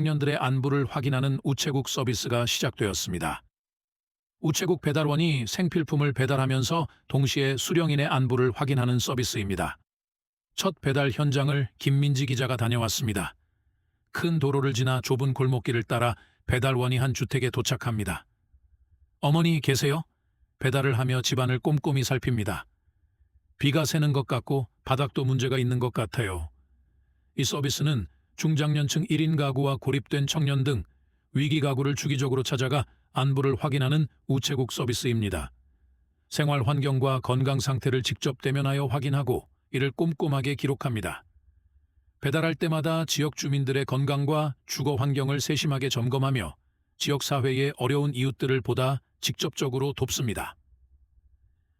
청년들의 안부를 확인하는 우체국 서비스가 시작되었습니다. 우체국 배달원이 생필품을 배달하면서 동시에 수령인의 안부를 확인하는 서비스입니다. 첫 배달 현장을 김민지 기자가 다녀왔습니다. 큰 도로를 지나 좁은 골목길을 따라 배달원이 한 주택에 도착합니다. 어머니 계세요? 배달을 하며 집안을 꼼꼼히 살핍니다. 비가 새는 것 같고 바닥도 문제가 있는 것 같아요. 이 서비스는 중장년층 1인 가구와 고립된 청년 등 위기 가구를 주기적으로 찾아가 안부를 확인하는 우체국 서비스입니다. 생활 환경과 건강 상태를 직접 대면하여 확인하고 이를 꼼꼼하게 기록합니다. 배달할 때마다 지역 주민들의 건강과 주거 환경을 세심하게 점검하며 지역 사회의 어려운 이웃들을 보다 직접적으로 돕습니다.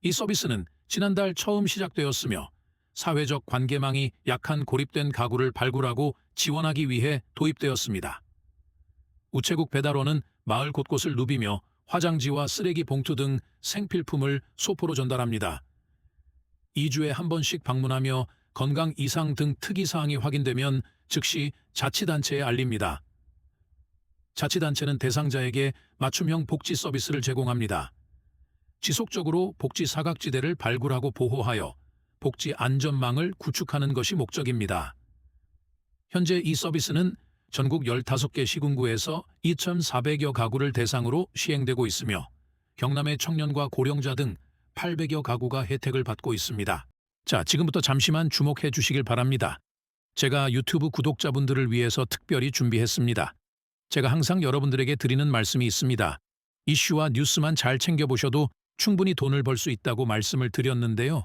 이 서비스는 지난달 처음 시작되었으며 사회적 관계망이 약한 고립된 가구를 발굴하고 지원하기 위해 도입되었습니다. 우체국 배달원은 마을 곳곳을 누비며 화장지와 쓰레기 봉투 등 생필품을 소포로 전달합니다. 2주에 한 번씩 방문하며 건강 이상 등 특이 사항이 확인되면 즉시 자치단체에 알립니다. 자치단체는 대상자에게 맞춤형 복지 서비스를 제공합니다. 지속적으로 복지 사각지대를 발굴하고 보호하여 복지 안전망을 구축하는 것이 목적입니다. 현재 이 서비스는 전국 15개 시군구에서 2,400여 가구를 대상으로 시행되고 있으며 경남의 청년과 고령자 등 800여 가구가 혜택을 받고 있습니다. 자, 지금부터 잠시만 주목해 주시길 바랍니다. 제가 유튜브 구독자분들을 위해서 특별히 준비했습니다. 제가 항상 여러분들에게 드리는 말씀이 있습니다. 이슈와 뉴스만 잘 챙겨보셔도 충분히 돈을 벌 수 있다고 말씀을 드렸는데요.